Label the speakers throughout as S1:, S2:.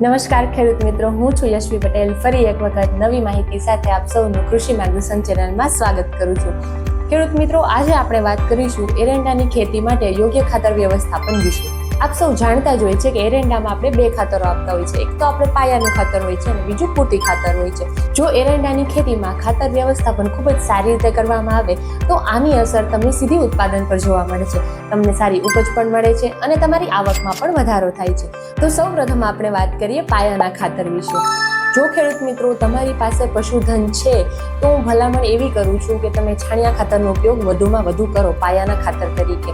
S1: નમસ્કાર, ખેડૂત મિત્રો. હું છું યશવી પટેલ. ફરી એક વખત નવી માહિતી સાથે આપ સૌનું કૃષિ માર્ગદર્શન ચેનલમાં સ્વાગત કરું છું. ખેડૂત મિત્રો, આજે આપણે વાત કરીશું એરંડાની ખેતી માટે યોગ્ય ખાતર વ્યવસ્થાપન વિશે. આપ સૌ જાણતા જ હોય છે કે એરંડામાં આપણે બે ખાતરો આપતા હોય છે. એક તો આપણે પાયાનું ખાતર હોય છે અને બીજું પૂરતી ખાતર હોય છે. જો એરંડાની ખેતીમાં ખાતર વ્યવસ્થાપન ખૂબ જ સારી રીતે કરવામાં આવે, તો આની અસર તમને સીધી ઉત્પાદન પર જોવા મળે છે. તમને સારી ઉપજ પણ મળે છે અને તમારી આવકમાં પણ વધારો થાય છે. તો સૌ પ્રથમ આપણે વાત કરીએ પાયાના ખાતર વિશે. જો ખેડૂત મિત્રો, તમારી પાસે પશુધન છે, તો હું ભલામણ એવી કરું છું કે તમે છાણિયા ખાતરનો ઉપયોગ વધુમાં વધુ કરો પાયાના ખાતર તરીકે.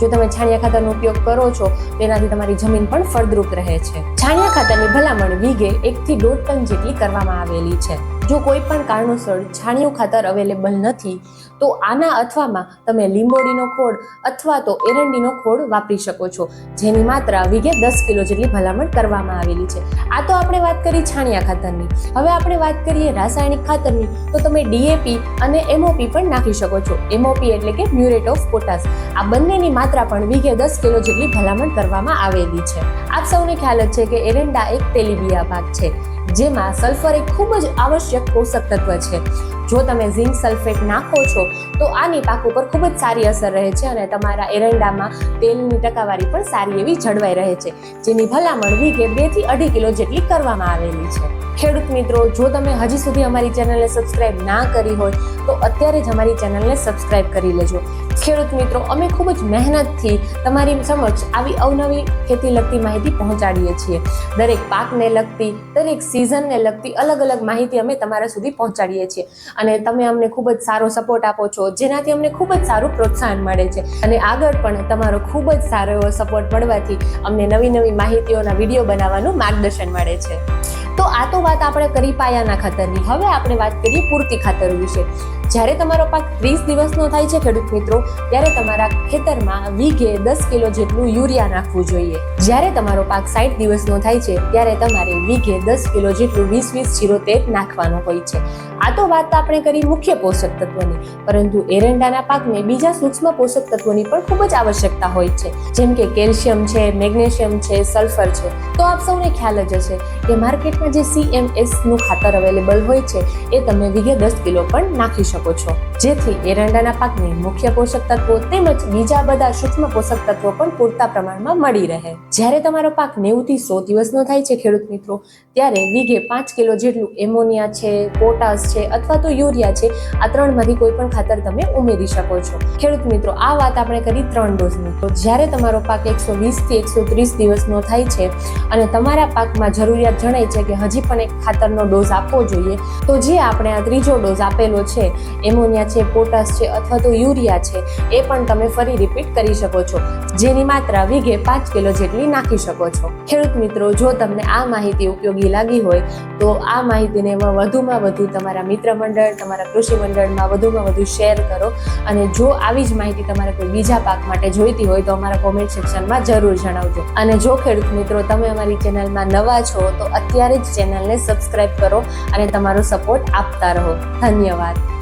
S1: જો તમે છાણિયા ખાતરનો ઉપયોગ કરો છો, તેનાથી તમારી જમીન પણ ફળદ્રુપ રહે છે. છાણિયા ખાતરની ભલામણ વીઘે એકથી દોઢ ટન જેટલી કરવામાં આવેલી છે. જો કોઈ પણ કારણોસર છાણિયું ખાતર અવેલેબલ નથી, તો આના અથવામાં તમે લીંબોડીનો ખોળ અથવા તો એરંડીનો ખોળ વાપરી શકો છો, જેની માત્રા વીઘે દસ કિલો જેટલી ભલામણ કરવામાં આવેલી છે. આ તો આપણે વાત કરી છાણિયા ખાતરની. હવે આપણે વાત કરીએ રાસાયણિક ખાતરની, તો તમે ડીએપી અને એમઓપી પણ નાખી શકો છો. એમઓપી એટલે કે મ્યુરેટ ઓફ પોટાશ. આ બંનેની માત્રા પણ વીઘે દસ કિલો જેટલી ભલામણ કરવામાં આવેલી છે. આપ સૌને ખ્યાલ જ છે કે એરંડા એક તેલીબિયા ભાગ છે. જેમાં સલ્ફર એક ખૂબ જ આવશ્યક પોષક તત્વ છે. જો તમે ઝિંક સલ્ફેટ નાખો છો, તો આની પાક ઉપર ખૂબ જ સારી અસર રહે છે અને તમારા એરંડામાં તેલની ટકાવારી પણ સારી એવી જળવાઈ રહે છે, જેની ભલામણ વીઘે બેથી અઢી કિલો જેટલી કરવામાં આવેલી છે. ખેડૂત મિત્રો, જો તમે હજી સુધી અમારી ચેનલને સબસ્ક્રાઇબ ના કરી હોય, તો અત્યારે જ અમારી ચેનલને સબસ્ક્રાઇબ કરી લેજો. ખેડૂત મિત્રો, અમે ખૂબ જ મહેનતથી તમારી સમક્ષ આવી અવનવી ખેતી લગતી માહિતી પહોંચાડીએ છીએ. દરેક પાકને લગતી, દરેક સિઝનને લગતી અલગ અલગ માહિતી અમે તમારા સુધી પહોંચાડીએ છીએ. અને તમે અમને ખૂબ જ સારો સપોર્ટ આપો છો, જેનાથી અમને ખૂબ જ સારું પ્રોત્સાહન મળે છે. અને આગળ પણ તમારો ખૂબ જ સારો એવો સપોર્ટ મળવાથી અમને નવી નવી માહિતીઓના વીડિયો બનાવવાનું માર્ગદર્શન મળે છે. તો આ તો વાત આપણે કરી પાયાના ખાતરની. હવે આપણે વાત કરીએ પૂરતી ખાતર વિશે. જ્યારે તમારો પાક ત્રીસ દિવસનો થાય છે, ખેડૂત મિત્રો, ત્યારે તમારા ખેતરમાં વીઘે દસ કિલો જેટલું યુરિયા નાખવું જોઈએ. જ્યારે તમારો પાક સાઠ દિવસનો થાય છે, ત્યારે તમારે વીઘે દસ કિલો જેટલું વીસ વીસ જીરો તેર નાખવાનું હોય છે. આ તો વાત આપણે કરી મુખ્ય પોષક તત્વની. પરંતુ એરંડાના પાકને બીજા સૂક્ષ્મ પોષક તત્વોની પણ ખૂબ જ આવશ્યકતા હોય છે. જેમ કે કેલ્શિયમ છે, મેગ્નેશિયમ છે, સલ્ફર છે. તો આપ સૌને ખ્યાલ જ હશે કે માર્કેટમાં જે સીએમએસનું ખાતર અવેલેબલ હોય છે, એ તમે વીઘે દસ કિલો પણ નાખી શકો છો. જેથી એરંડાના પાકને મુખ્ય પોષક તત્વો તેમજ બીજા બધા સૂક્ષ્મ પોષક તત્વો પણ પૂરતા પ્રમાણમાં મળી રહે. જ્યારે તમારો પાક નેવું થી સો દિવસનો થાય છે, ખેડૂત મિત્રો, ત્યારે વીઘે પાંચ કિલો જેટલું એમોનિયા છે, પોટાશ છે અથવા તો યુરિયા છે, આ ત્રણમાંથી કોઈ પણ ખાતર તમે ઉમેરી શકો છો. ખેડૂત મિત્રો, આ વાત આપણે કરી ત્રણ ડોઝની. તો જ્યારે તમારો પાક એકસો વીસથી એકસો ત્રીસ દિવસનો થાય છે અને તમારા પાકમાં જરૂરિયાત જણાય છે કે હજી પણ એક ખાતરનો ડોઝ આપવો જોઈએ. તો જે આપણે આ ત્રીજો ડોઝ આપેલો છે, એમોનિયા છે, પોટાશ છે અથવા તો યુરિયા છે, એ પણ તમે ફરી રિપીટ કરી શકો છો. જેની માત્રા વીઘે પાંચ કિલો જેટલી નાખી શકો છો. ખેડૂત મિત્રો, જો તમને આ માહિતી ઉપયોગી લાગી હોય, તો આ માહિતીને વધુમાં વધુ તમારા મિત્ર મંડળ, તમારા કૃષિ મંડળમાં વધુમાં વધુ શેર કરો. અને જો આવી જ માહિતી તમારે કોઈ બીજા પાક માટે જોઈતી હોય, તો અમારા કોમેન્ટ સેક્શનમાં જરૂર જણાવજો. અને જો ખેડૂત મિત્રો, તમે અમારી ચેનલમાં નવા છો, તો અત્યારે જ ચેનલને સબસ્ક્રાઇબ કરો અને તમારો સપોર્ટ આપતા રહો. ધન્યવાદ.